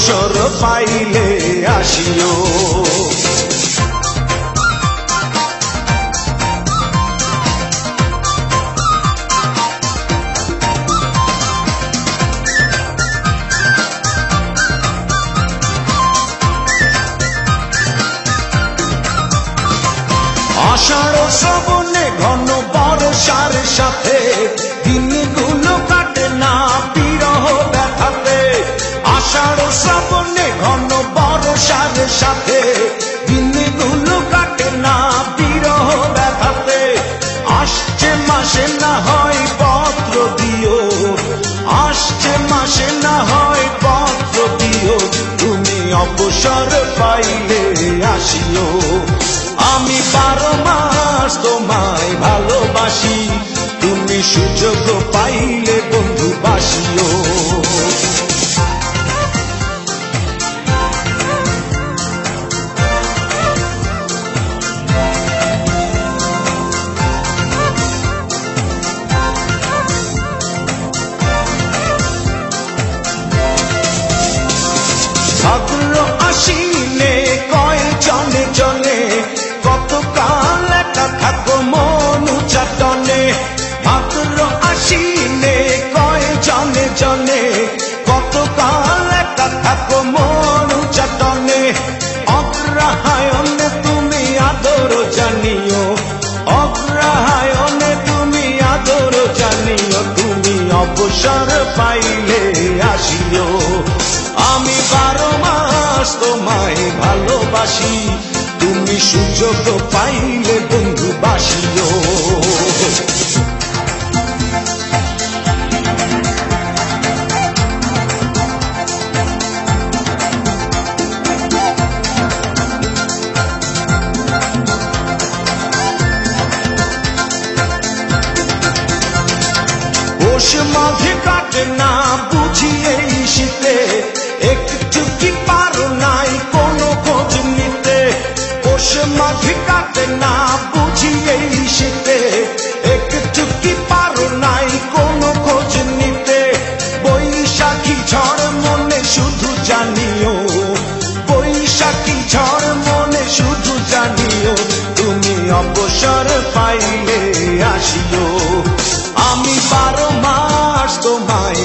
অবসর পাইলে আসিও। আষাঢ় শ্রবণে ঘন বর্ষার সাথে আষাঢ় শ্রবণে ঘন সাথে। কাটে না বিরহ ব্যথাতে। আসছে মাসে না হয় পত্র দিও। আসছে মাসে না হয় পত্র দিও। তুমি অবসর পাইলে আসিও। আমি বারো মাস তোমায় ভালোবাসি। তুমি সুযোগ পাইলে বন্ধু বাসিও। জানিও, অগ্রহায়ণে তুমি আদর জানিও, তুমি অবসর পাইলে আসিও। আমি বারো মাস তোমায় ভালোবাসি, তুমি সুযোগ পাইলে বন্ধু বাসিও। মাঝে কাটে না বুঝি এই শীতে একটু কি পারো নাই কোনো খোঁজ নিতে। পৌষ মাঝে কাটে না বুঝি এই শীতে একটু কি পারো নাই কোনো খোঁজ নিতে। বৈশাখী ঝড় মনে শুধু জানিও। বৈশাখী ঝড় মনে শুধু জানিও। তুমি অবসর পাইলে আসিও।